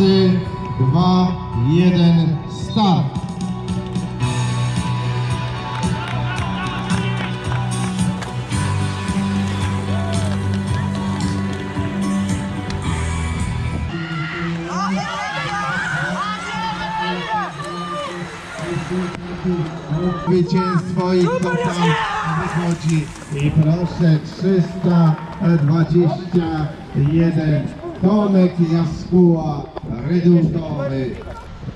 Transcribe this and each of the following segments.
3, 2, 1, start! Zwycięstwo i kto tam wychodzi. I proszę 321 Tomek Jaskuła, redutowy.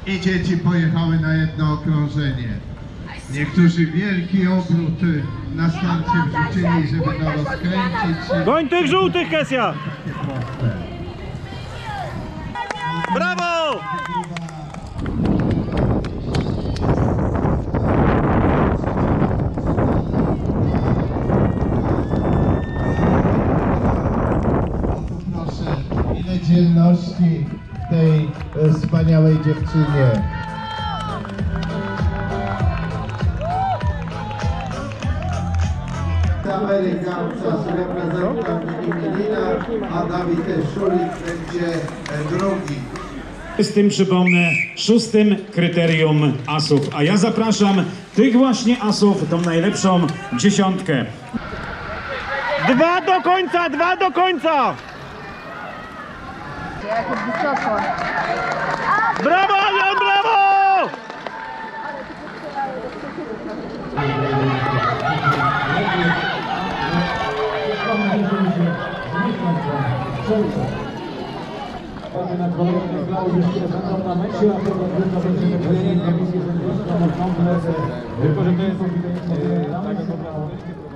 I dzieci pojechały na jedno okrążenie. Niektórzy wielki obrót y, na starcie wrzucili, żeby to rozkręcić. Goń tych żółtych, Kesja! Takie proste. Brawo! Proszę, ile dzielności w tej e, wspaniałej dziewczynie. Amerykanca z reprezentem imienina, a Dawid Szulik będzie e, drugi. Z tym przypomnę szóstym kryterium asów, a ja zapraszam tych właśnie asów, tą najlepszą dziesiątkę. Dwa do końca, dwa do końca! Brawo, Adrian, brawo! na kolejnych klauzach, które będą na mecie, a potem będziemy kolejnej komisji sędziowskiej, komplet, tylko że to jest tak jak